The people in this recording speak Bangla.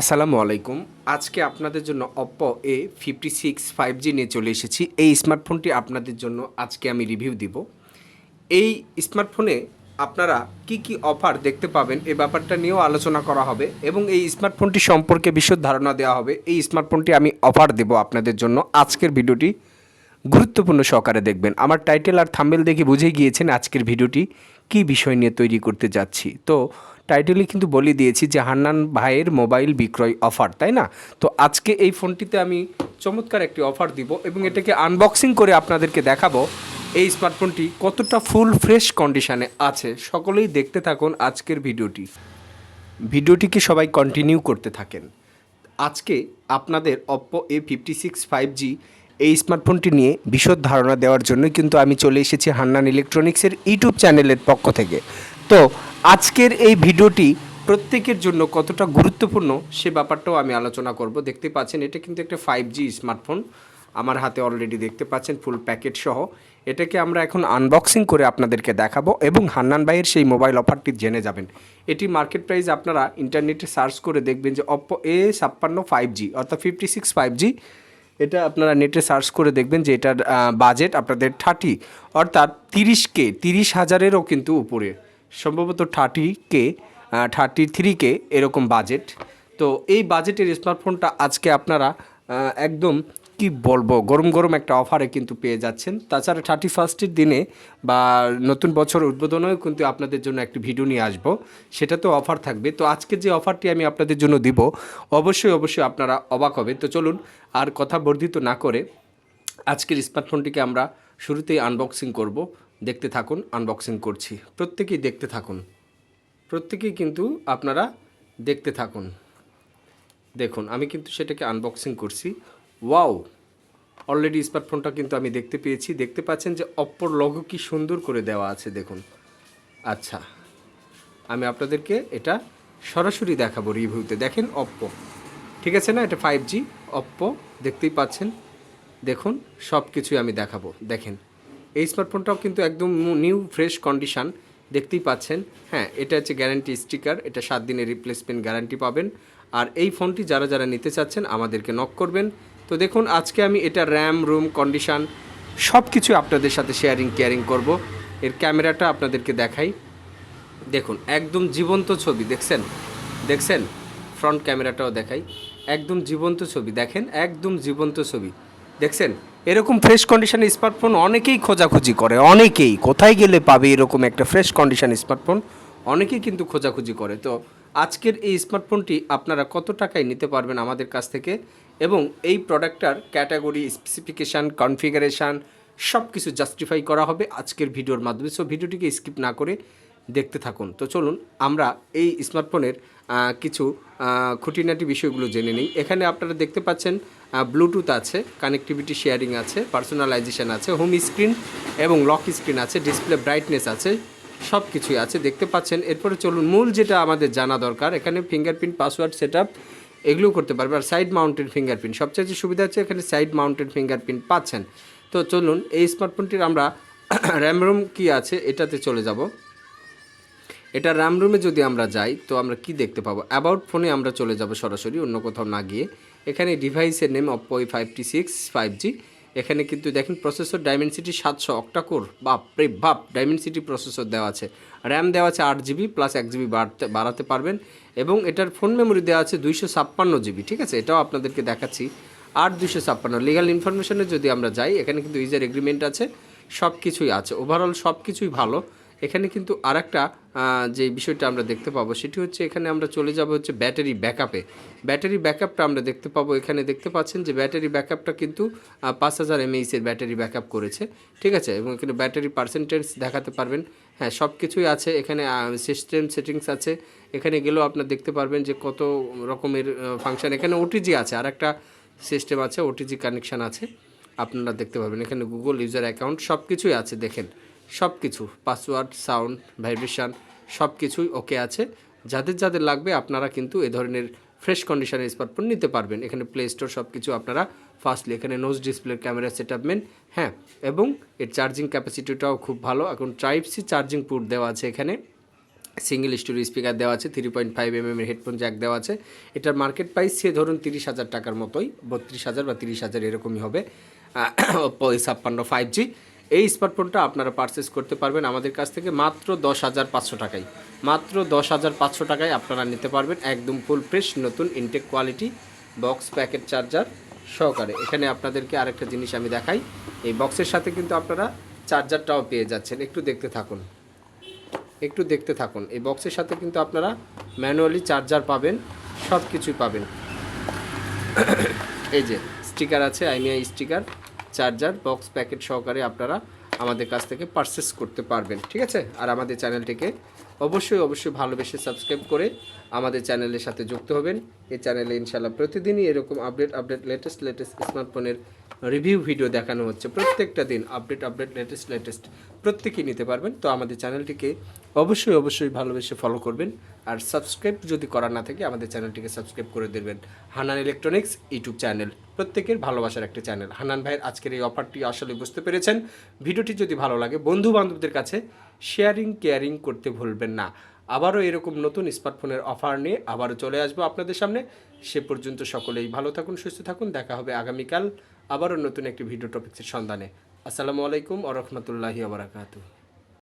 আসসালামু আলাইকুম। আজকে আপনাদের জন্য Oppo A fifty six five G নিয়ে চলে এসেছি। এই স্মার্টফোনটি আপনাদের জন্য আজকে আমি রিভিউ দিব। এই স্মার্টফোনে আপনারা কি কি অফার দেখতে পাবেন এই ব্যাপারটা নিয়েও আলোচনা করা হবে এবং এই স্মার্টফোনটি সম্পর্কে বিশদ ধারণা দেওয়া হবে। এই স্মার্টফোনটি আমি অফার দেব আপনাদের জন্য। আজকের ভিডিওটি গুরুত্বপূর্ণ সহকারে দেখবেন। আমার টাইটেল আর থাম্বেল দেখে বুঝে গিয়েছেন আজকের ভিডিওটি কি বিষয় নিয়ে তৈরি করতে যাচ্ছি। তো টাইটেলে কিন্তু বলে দিয়েছি যে হান্নান ভাইয়ের মোবাইল বিক্রয় অফার তাই না? তো আজকে এই ফোনটিতে আমি চমৎকার একটি অফার দিব এবং এটাকে আনবক্সিং করে আপনাদেরকে দেখাবো এই স্মার্টফোনটি কতটা ফুল ফ্রেশ কন্ডিশানে আছে। সকলেই দেখতে থাকুন আজকের ভিডিওটি। ভিডিওটিকে সবাই কন্টিনিউ করতে থাকেন। আজকে আপনাদের Oppo A fifty six five G এই স্মার্টফোনটি নিয়ে বিশদ ধারণা দেওয়ার জন্যই কিন্তু আমি চলে এসেছি হান্নান ইলেকট্রনিক্সের ইউটিউব চ্যানেলের পক্ষ থেকে। তো আজকের এই ভিডিওটি প্রত্যেকের জন্য কতটা গুরুত্বপূর্ণ সে ব্যাপারটাও আমি আলোচনা করব। দেখতে পাচ্ছেন, এটা কিন্তু একটা ফাইভ জি স্মার্টফোন আমার হাতে অলরেডি দেখতে পাচ্ছেন ফুল প্যাকেট সহ। এটাকে আমরা এখন আনবক্সিং করে আপনাদেরকে দেখাবো এবং হান্নান ভাইয়ের সেই মোবাইল অফারটি জেনে যাবেন। এটি মার্কেট প্রাইস আপনারা ইন্টারনেটে সার্চ করে দেখবেন যে অপ্পো এ ছাপ্পান্ন ফাইভ জি অর্থাৎ ফিফটি সিক্স ফাইভ জি এটা আপনারা নেটে সার্চ করে দেখবেন যে এটার বাজেট আপনাদের থার্টি অর্থাৎ তিরিশ কে তিরিশ হাজারেরও কিন্তু উপরে। সম্ভবত thirty K thirty three K এরকম বাজেট তো এই বাজেটের স্মার্টফোনটা আজকে আপনারা একদম কি বলব, গরম গরম একটা অফারে কিন্তু পেয়ে যাচ্ছেন। তাছাড়া থার্টি ফার্স্টের দিনে বা নতুন বছর উদ্বোধনেও কিন্তু আপনাদের জন্য একটি ভিডিও নিয়ে আসব। সেটাতেও অফার থাকবে। তো আজকে যে অফারটি আমি আপনাদের জন্য দিব, অবশ্যই অবশ্যই আপনারা অবাক হবেন। তো চলুন, আর কথা বর্ধিত না করে আজকের স্মার্টফোনটিকে আমরা শুরুতেই আনবক্সিং করব। দেখতে থাকুন আনবক্সিং করছি। প্রত্যেকেই দেখতে থাকুন। প্রত্যেকেই কিন্তু আপনারা দেখতে থাকুন। দেখুন, আমি কিন্তু সেটাকে আনবক্সিং করছি। ওয়াও অলরেডি স্মার্টফোনটা কিন্তু আমি দেখতে পেয়েছি। দেখতে পাচ্ছেন যে অপ্পোর লগো কি সুন্দর করে দেওয়া আছে, দেখুন। আচ্ছা আমি আপনাদেরকে এটা সরাসরি দেখাবো রিভিউতে। দেখেন অপ্পো। ঠিক আছে না? এটা ফাইভ জি অপ্পো, দেখতেই পাচ্ছেন। দেখুন সব কিছুই আমি দেখাবো। দেখেন এই স্মার্টফোনটাও কিন্তু একদম নিউ ফ্রেশ কন্ডিশন দেখতেই পাচ্ছেন। হ্যাঁ এটা হচ্ছে গ্যারান্টি স্টিকার এটা সাত দিনের রিপ্লেসমেন্ট গ্যারান্টি পাবেন। আর এই ফোনটি যারা যারা নিতে চাচ্ছেন, আমাদেরকে নক করবেন। তো দেখুন, আজকে আমি এটা র্যাম রুম কন্ডিশন সব কিছু আপনাদের সাথে শেয়ারিং কেয়ারিং করব। এর ক্যামেরাটা আপনাদেরকে দেখাই। দেখুন, একদম জীবন্ত ছবি, দেখছেন? দেখছেন? ফ্রন্ট ক্যামেরাটাও দেখাই। একদম জীবন্ত ছবি, দেখেন? একদম জীবন্ত ছবি। দেখছেন? এরকম ফ্রেশ কন্ডিশনে স্মার্টফোন অনেকেই খোঁজাখুঁজি করে, অনেকেই। কোথায় গেলে পাবে এরকম একটা ফ্রেশ কন্ডিশন স্মার্টফোন অনেকেই কিন্তু খোঁজাখুঁজি করে। তো আজকের এই স্মার্টফোনটি আপনারা কত টাকায় নিতে পারবেন আমাদের কাছ থেকে? এবং এই প্রোডাক্টটার ক্যাটাগরি স্পেসিফিকেশান কনফিগারেশান সব কিছু জাস্টিফাই করা হবে আজকের ভিডিওর মাধ্যমে। সো ভিডিওটিকে স্কিপ না করে দেখতে থাকুন। তো চলুন, আমরা এই স্মার্টফোনের কিছু খুঁটিনাটি বিষয়গুলো জেনে নিই। এখানে আপনারা দেখতে পাচ্ছেন ব্লুটুথ আছে কানেক্টিভিটি শেয়ারিং আছে পার্সোনালাইজেশন আছে হোম স্ক্রিন এবং লক স্ক্রিন আছে ডিসপ্লে ব্রাইটনেস আছে সব কিছুই আছে, দেখতে পাচ্ছেন। এরপরে চলুন, মূল যেটা আমাদের জানা দরকার, এখানে ফিঙ্গারপ্রিন্ট পাসওয়ার্ড সেট আপ এগুলোও করতে পারবে। আর সাইড মাউন্টেড ফিঙ্গারপ্রিন্ট সবচেয়ে যে সুবিধা হচ্ছে এখানে সাইড মাউন্টেড ফিঙ্গারপ্রিন্ট পাচ্ছেন। তো চলুন, এই স্মার্টফোনটির আমরা র্যাম রোম কী আছে, এটাতে চলে যাব। এটা র্যাম রুমে যদি আমরা যাই, তো আমরা কি দেখতে পাবো? অ্যাবাউট ফোনে আমরা চলে যাব সরাসরি, অন্য কোথাও না গিয়ে। এখানে ডিভাইসের name Oppo five T six five G এখানে কিন্তু দেখেন প্রসেসর ডাইমেনসিটি সাতশো অক্টাকোর বাপ রে বাপ ডাইমেনসিটি প্রসেসর দেওয়া আছে। র্যাম দেওয়া আছে আট জিবি প্লাস এক জিবি বাড়তে, বাড়াতে পারবেন। এবং এটার ফোন মেমোরি দেওয়া আছে দুইশো ছাপ্পান্ন জিবি ঠিক আছে? এটাও আপনাদেরকে দেখাচ্ছি। আট দুশো ছাপ্পান্ন। লিগাল ইনফরমেশনে যদি আমরা যাই, এখানে কিন্তু ইউজার এগ্রিমেন্ট আছে। সব কিছুই আছে। ওভারঅল সব কিছুই ভালো। এখানে কিন্তু আর একটা যে বিষয়টা আমরা দেখতে পাবো সেটি হচ্ছে এখানে আমরা চলে যাব হচ্ছে ব্যাটারি ব্যাকআপে। ব্যাটারি ব্যাকআপটা আমরা দেখতে পাবো। এখানে দেখতে পাচ্ছেন যে ব্যাটারি ব্যাকআপটা কিন্তু পাঁচ হাজার এমএইচের ব্যাটারি ব্যাকআপ করেছে। ঠিক আছে? এবং এখানে ব্যাটারি পার্সেন্টেজ দেখাতে পারবেন। হ্যাঁ সব কিছুই আছে। এখানে সিস্টেম সেটিংস আছে। এখানে গেলেও আপনার দেখতে পারবেন যে কত রকমের ফাংশন এখানে ওটিজি আছে। আর একটা সিস্টেম আছে ওটিজি কানেকশান আছে। আপনারা দেখতে পারবেন। এখানে গুগল ইউজার অ্যাকাউন্ট সব কিছুই আছে, দেখেন। সব কিছু পাসওয়ার্ড সাউন্ড ভাইব্রেশন সব কিছুই ওকে আছে। যাদের যাদের লাগবে আপনারা কিন্তু এ ধরনের ফ্রেশ কন্ডিশনের স্মার্টফোন নিতে পারবেন। এখানে প্লে স্টোর সব কিছু আপনারা ফার্স্টলি এখানে নোজ ডিসপ্লের ক্যামেরা সেট হ্যাঁ এবং এর চার্জিং ক্যাপাসিটিটাও খুব ভালো। এখন টাইপ সি চার্জিং পোর্ট দেওয়া আছে এখানে। সিঙ্গেল স্টোরি স্পিকার দেওয়া আছে থ্রি পয়েন্ট ফাইভ এম এর হেডফোন জ্যাক দেওয়া আছে। এটার মার্কেট প্রাইস সে ধরুন তিরিশ হাজার টাকার মতোই, বত্রিশ হাজার বা তিরিশ হাজার এরকমই হবে। ওপো ছাপ্পান্ন ফাইভ জি এই স্মার্টফোনটা আপনারা পারচেস করতে পারবেন আমাদের কাছ থেকে মাত্র দশ হাজার পাঁচশো টাকায়। মাত্র দশ হাজার পাঁচশো টাকায় আপনারা নিতে পারবেন একদম ফুল ফ্রেশ নতুন intact quality box packet charger সহকারে। এখানে আপনাদেরকে আরেকটা জিনিস আমি দেখাই। এই বক্সের সাথে কিন্তু আপনারা চার্জারটাও পেয়ে যাচ্ছেন। একটু দেখতে থাকুন। একটু দেখতে থাকুন। এই বক্সের সাথে কিন্তু আপনারা ম্যানুয়ালি চার্জার পাবেন সব কিছুই পাবেন। এই যে স্টিকার আছে IMEI sticker charger, box packet সহকারে আপনারা আমাদের কাছ থেকে পারচেস করতে পারবেন, ঠিক আছে? আর আমাদের চ্যানেলটিকে অবশ্যই অবশ্যই ভালোবেসে সাবস্ক্রাইব করে আমাদের চ্যানেলের সাথে যুক্ত হবেন। এই চ্যানেলে ইনশাল্লাহ প্রতিদিনই এরকম আপডেট আপডেট লেটেস্ট লেটেস্ট স্মার্টফোনের রিভিউ ভিডিও দেখানো হচ্ছে। প্রত্যেকটা দিন আপডেট আপডেট লেটেস্ট লেটেস্ট প্রত্যেকেই নিতে পারবেন। তো আমাদের চ্যানেলটিকে অবশ্যই অবশ্যই ভালোবেসে ফলো করবেন। আর সাবস্ক্রাইব যদি করা না থাকে, আমাদের চ্যানেলটিকে সাবস্ক্রাইব করে দেবেন। হানান ইলেকট্রনিক্স ইউটিউব চ্যানেল প্রত্যেকের ভালোবাসার একটা চ্যানেল হানান ভাইয়ের আজকের এই অফারটি আসলে বুঝতে পেরেছেন। ভিডিওটি যদি ভালো লাগে বন্ধু বান্ধবদের কাছে শেয়ারিং কেয়ারিং করতে ভুলবেন না। আবারও এরকম নতুন স্মার্টফোনের অফার নিয়ে আবারও চলে আসব আপনাদের সামনে। সে পর্যন্ত সকলেই ভালো থাকুন, সুস্থ থাকুন। দেখা হবে আগামীকাল আবারও নতুন একটি ভিডিও টপিক্সের সন্ধানে। আসসালামু আলাইকুম আ রহমতুল্লাহি আবরাকাতু